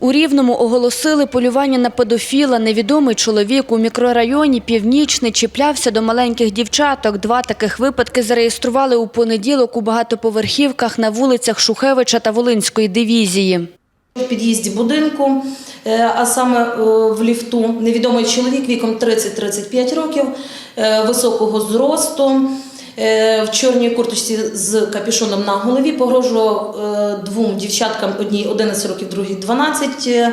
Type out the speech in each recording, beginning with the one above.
У Рівному оголосили полювання на педофіла. Невідомий чоловік у мікрорайоні Північний чіплявся до маленьких дівчаток. Два таких випадки зареєстрували у понеділок у багатоповерхівках на вулицях Шухевича та Волинської дивізії. В під'їзді будинку, е, а саме е, в ліфту, невідомий чоловік віком 30-35 років, е, високого зросту, в чорній курточці з капюшоном на голові, погрожував е, двом дівчаткам, одній 11 років, другій 12, е,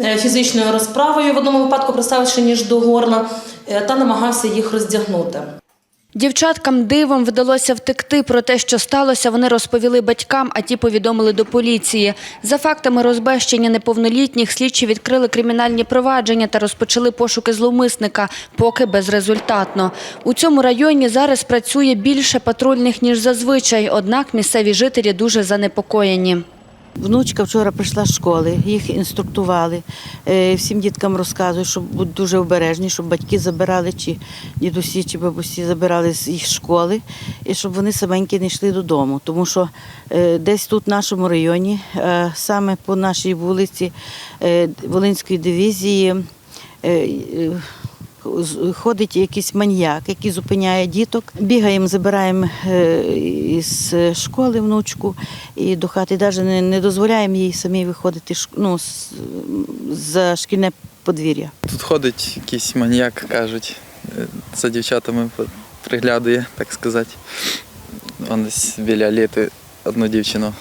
е, фізичною розправою, в одному випадку приставивши ніж до горла, е, та намагався їх роздягнути. Дівчаткам дивом вдалося втекти. Про те, що сталося, вони розповіли батькам, а ті повідомили до поліції. За фактами розбещення неповнолітніх слідчі відкрили кримінальні провадження та розпочали пошуки зловмисника, поки безрезультатно. У цьому районі зараз працює більше патрульних, ніж зазвичай, однак місцеві жителі дуже занепокоєні. Внучка вчора прийшла з школи, їх інструктували. Е, Всім діткам розказують, щоб бути дуже обережні, щоб батьки забирали, чи дідусі, чи бабусі забирали з їх школи, і щоб вони саменькі не йшли додому. Тому що е, десь тут, в нашому районі, е, саме по нашій вулиці Волинської дивізії, ходить якийсь маньяк, який зупиняє діток. Бігаємо, забираємо е, із школи внучку і до хати. Навіть не, дозволяємо їй самій виходити ну, за шкільне подвір'я. Тут ходить якийсь маніяк, кажуть, за дівчатами приглядує, так сказати. Он біля літи одну дівчину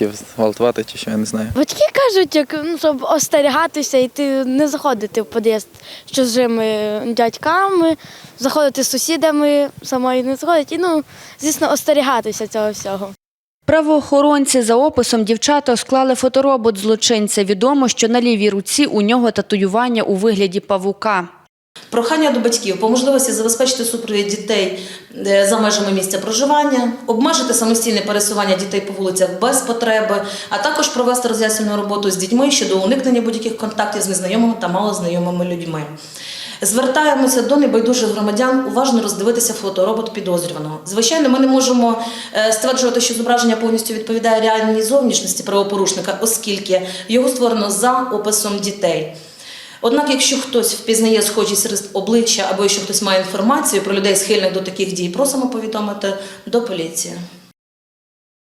хотів зґвалтувати чи що, я не знаю. Батьки кажуть, як ну, щоб остерігатися, йти не заходити в під'їзд з чужими дядьками, заходити з сусідами, самої не заходити. І ну, звісно, остерігатися цього всього. Правоохоронці за описом дівчата склали фоторобот злочинця. Відомо, що на лівій руці у нього татуювання у вигляді павука. Прохання до батьків по можливості забезпечити супровід дітей е, за межами місця проживання, обмежити самостійне пересування дітей по вулицях без потреби, а також провести роз'яснювальну роботу з дітьми щодо уникнення будь-яких контактів з незнайомими та малознайомими людьми. Звертаємося до небайдужих громадян уважно роздивитися фоторобот підозрюваного. Звичайно, ми не можемо е, стверджувати, що зображення повністю відповідає реальній зовнішності правопорушника, оскільки його створено за описом дітей. Однак, якщо хтось впізнає схожість рис обличчя або якщо хтось має інформацію про людей, схильних до таких дій, просимо повідомити до поліції.